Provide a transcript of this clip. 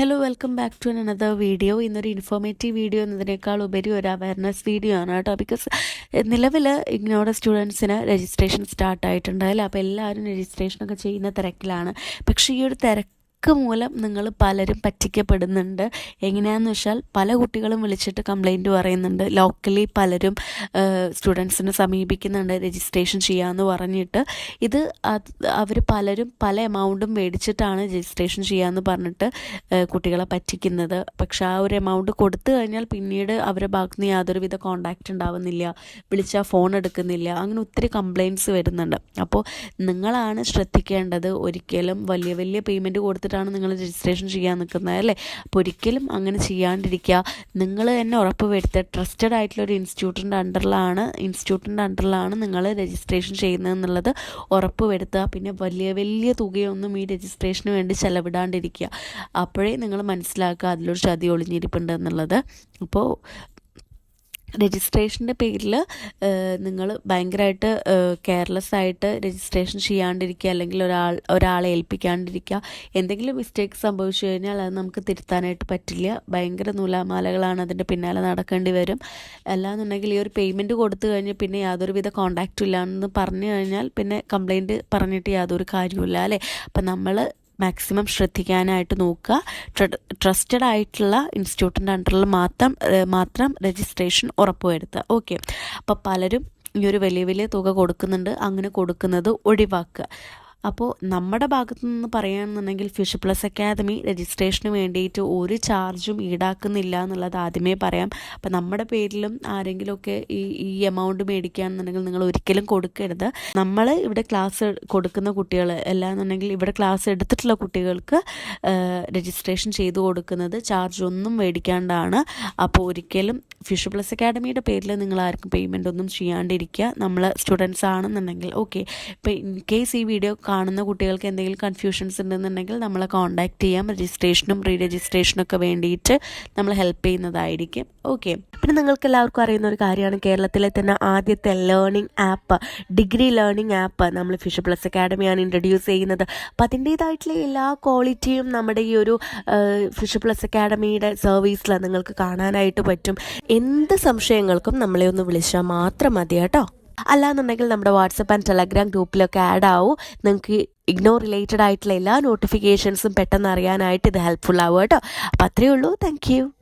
Hello welcome back to another video ഇന്നൊരു informative video എന്നതിനേക്കാൾ ഉപരി ഒരു അവയർനെസ് വീഡിയോ ആണ് കേട്ടോ. ബിക്കോസ് നിലവിൽ ഇഗ്നോയുടെ സ്റ്റുഡൻസിന് രജിസ്ട്രേഷൻ സ്റ്റാർട്ട് അപ്പോൾ എല്ലാവരും രജിസ്ട്രേഷനൊക്കെ ചെയ്യുന്ന തിരക്കിലാണ്. പക്ഷേ ഈ ഒരു തിരക്ക് മൂലം നിങ്ങൾ പലരും പറ്റിക്കപ്പെടുന്നുണ്ട്. എങ്ങനെയാണെന്ന് വെച്ചാൽ പല കുട്ടികളും വിളിച്ചിട്ട് കംപ്ലൈന്റ് പറയുന്നുണ്ട്. ലോക്കലി പലരും സ്റ്റുഡൻസിനെ സമീപിക്കുന്നുണ്ട് രജിസ്ട്രേഷൻ ചെയ്യാമെന്ന് പറഞ്ഞിട്ട്. ഇത് അവർ പലരും പല എമൗണ്ടും മേടിച്ചിട്ടാണ് രജിസ്ട്രേഷൻ ചെയ്യാമെന്ന് പറഞ്ഞിട്ട് കുട്ടികളെ പറ്റിക്കുന്നത്. പക്ഷെ ആ ഒരു എമൗണ്ട് കൊടുത്തു കഴിഞ്ഞാൽ പിന്നീട് അവരെ ഭാഗത്ത് നിന്ന് യാതൊരുവിധ കോണ്ടാക്റ്റ് ഉണ്ടാവുന്നില്ല. വിളിച്ചാൽ ഫോൺ എടുക്കുന്നില്ല. അങ്ങനെ ഒത്തിരി കംപ്ലയിന്റ്സ് വരുന്നുണ്ട്. അപ്പോൾ നിങ്ങളാണ് ശ്രദ്ധിക്കേണ്ടത് ഒരിക്കലും വലിയ വലിയ പേയ്മെന്റ് കൊടുത്തിട്ടാണ് നിങ്ങൾ രജിസ്ട്രേഷൻ ചെയ്യാൻ നിൽക്കുന്നത് അല്ലേ? അപ്പോൾ ഒരിക്കലും അങ്ങനെ ചെയ്യാണ്ടിരിക്കുക. നിങ്ങൾ തന്നെ ഉറപ്പ് വരുത്തുക ട്രസ്റ്റഡ് ആയിട്ടുള്ള ഒരു ഇൻസ്റ്റിറ്റ്യൂട്ടിന്റെ അണ്ടറിലാണ് ഇൻസ്റ്റിറ്റ്യൂട്ടിന്റെ അണ്ടറിലാണ് നിങ്ങൾ രജിസ്ട്രേഷൻ ചെയ്യുന്നതെന്നുള്ളത് ഉറപ്പ് വരുത്തുക പിന്നെ വലിയ വലിയ തുകയൊന്നും ഈ രജിസ്ട്രേഷന് വേണ്ടി ചെലവിടാണ്ടിരിക്കുക. അപ്പോഴേ നിങ്ങൾ മനസ്സിലാക്കുക അതിലൊരു ചതി ഒളിഞ്ഞിരിപ്പുണ്ട് എന്നുള്ളത്. അപ്പോൾ രജിസ്ട്രേഷന്റെ പേരിൽ നിങ്ങൾ ഭയങ്കരമായിട്ട് കെയർലെസ് ആയിട്ട് രജിസ്ട്രേഷൻ ചെയ്യാണ്ടിരിക്കുക അല്ലെങ്കിൽ ഒരാൾ ഒരാളെ ഏൽപ്പിക്കാണ്ടിരിക്കുക. എന്തെങ്കിലും മിസ്റ്റേക്ക് സംഭവിച്ചു കഴിഞ്ഞാൽ അത് നമുക്ക് തിരുത്താനായിട്ട് പറ്റില്ല. ഭയങ്കര നൂലാമാലകളാണ് അതിന്റെ പിന്നാലെ നടക്കേണ്ടി വരും. അല്ലാന്നുണ്ടെങ്കിൽ ഈ ഒരു പേയ്മെന്റ് കൊടുത്തു കഴിഞ്ഞ് പിന്നെ യാതൊരുവിധ കോണ്ടാക്റ്റും ഇല്ല എന്ന് പറഞ്ഞു കഴിഞ്ഞാൽ പിന്നെ കംപ്ലൈന്റ് പറഞ്ഞിട്ട് യാതൊരു കാര്യമില്ല അല്ലേ? അപ്പം നമ്മൾ മാക്സിമം ശ്രദ്ധിക്കാനായിട്ട് നോക്കുക. ട്രസ്റ്റഡ് ആയിട്ടുള്ള ഇൻസ്റ്റിറ്റ്യൂട്ടിന്റെ അണ്ടറിൽ മാത്രം മാത്രം രജിസ്ട്രേഷൻ ഉറപ്പുവരുത്തുക. ഓക്കെ അപ്പോൾ പലരും ഈ ഒരു വലിയ വലിയ തുക കൊടുക്കുന്നുണ്ട്. അങ്ങനെ കൊടുക്കുന്നത് ഒഴിവാക്കുക. അപ്പോൾ നമ്മുടെ ഭാഗത്തു നിന്ന് പറയുകയാണെന്നുണ്ടെങ്കിൽ ഫിഷ് പ്ലസ് അക്കാദമി രജിസ്ട്രേഷന് വേണ്ടിയിട്ട് ഒരു ചാർജും ഈടാക്കുന്നില്ല എന്നുള്ളത് ആദ്യമേ പറയാം. അപ്പം നമ്മുടെ പേരിലും ആരെങ്കിലുമൊക്കെ ഈ ഈ എമൗണ്ട് മേടിക്കുകയാണെന്നുണ്ടെങ്കിൽ നിങ്ങൾ ഒരിക്കലും കൊടുക്കരുത്. നമ്മൾ ഇവിടെ ക്ലാസ് കൊടുക്കുന്ന കുട്ടികൾ അല്ലാന്നുണ്ടെങ്കിൽ ഇവിടെ ക്ലാസ് എടുത്തിട്ടുള്ള കുട്ടികൾക്ക് രജിസ്ട്രേഷൻ ചെയ്തു കൊടുക്കുന്നത് ചാർജ് ഒന്നും മേടിക്കാണ്ടാണ്. അപ്പോൾ ഒരിക്കലും ഫിഷ് പ്ലസ് അക്കാഡമിയുടെ പേരിൽ നിങ്ങൾ ആർക്കും പേയ്മെന്റ് ഒന്നും ചെയ്യാണ്ടിരിക്കുക. നമ്മൾ സ്റ്റുഡൻസ് ആണെന്നുണ്ടെങ്കിൽ ഓക്കെ ഇപ്പം ഇൻ കേസ് ഈ വീഡിയോ കാണുന്ന കുട്ടികൾക്ക് എന്തെങ്കിലും കൺഫ്യൂഷൻസ് ഉണ്ടെന്നുണ്ടെങ്കിൽ നമ്മളെ കോൺടാക്ട് ചെയ്യാം. രജിസ്ട്രേഷനും റീ രജിസ്ട്രേഷനും ഒക്കെ വേണ്ടിയിട്ട് നമ്മൾ ഹെൽപ്പ് ചെയ്യുന്നതായിരിക്കും. ഓക്കെ പിന്നെ നിങ്ങൾക്ക് എല്ലാവർക്കും അറിയുന്ന ഒരു കാര്യമാണ് കേരളത്തിലെ തന്നെ ആദ്യത്തെ learning app degree learning app നമ്മൾ ഫിഷ് പ്ലസ് അക്കാഡമിയാണ് ഇൻട്രൊഡ്യൂസ് ചെയ്യുന്നത്. അപ്പോൾ അതിന്റേതായിട്ടുള്ള എല്ലാ ക്വാളിറ്റിയും നമ്മുടെ ഈ ഒരു ഫിഷ് പ്ലസ് അക്കാഡമിയുടെ സർവീസിൽ നിങ്ങൾക്ക് കാണാനായിട്ട് പറ്റും. എന്ത് സംശയങ്ങൾക്കും നമ്മളെ ഒന്ന് വിളിച്ചാൽ മാത്രം മതി കേട്ടോ. അല്ലാന്നുണ്ടെങ്കിൽ നമ്മുടെ വാട്സപ്പ് ആൻഡ് ടെലഗ്രാം ഗ്രൂപ്പിലൊക്കെ ആഡ് ആവും. നിങ്ങൾക്ക് ഇഗ്നോർ റിലേറ്റഡ് ആയിട്ടുള്ള എല്ലാ നോട്ടിഫിക്കേഷൻസും പെട്ടെന്ന് അറിയാനായിട്ട് ഇത് ഹെൽപ്ഫുൾ ആവും കേട്ടോ. അപ്പോൾ അത്രയേ ഉള്ളൂ. താങ്ക്